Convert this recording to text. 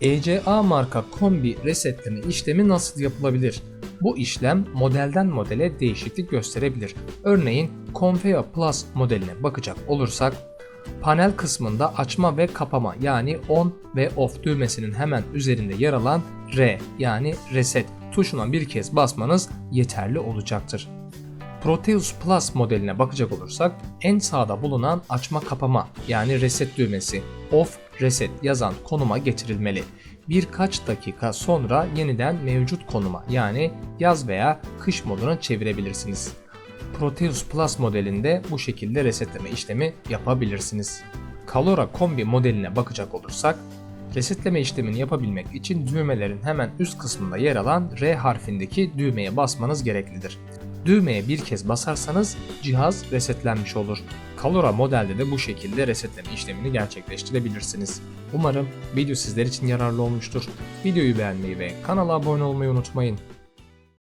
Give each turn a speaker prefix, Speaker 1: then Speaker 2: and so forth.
Speaker 1: ECA marka kombi resetleme işlemi nasıl yapılabilir? Bu işlem modelden modele değişiklik gösterebilir. Örneğin Confea Plus modeline bakacak olursak panel kısmında açma ve kapama yani on ve off düğmesinin hemen üzerinde yer alan R yani reset tuşuna bir kez basmanız yeterli olacaktır. Proteus Plus modeline bakacak olursak en sağda bulunan açma kapama yani reset düğmesi off reset yazan konuma getirilmeli. Birkaç dakika sonra yeniden mevcut konuma yani yaz veya kış moduna çevirebilirsiniz. Proteus Plus modelinde bu şekilde resetleme işlemi yapabilirsiniz. Calora Kombi modeline bakacak olursak Resetleme işlemini yapabilmek için düğmelerin hemen üst kısmında yer alan R harfindeki düğmeye basmanız gereklidir. Düğmeye bir kez basarsanız cihaz resetlenmiş olur. Calora modelde de bu şekilde resetleme işlemini gerçekleştirebilirsiniz. Umarım video sizler için yararlı olmuştur. Videoyu beğenmeyi ve kanala abone olmayı unutmayın.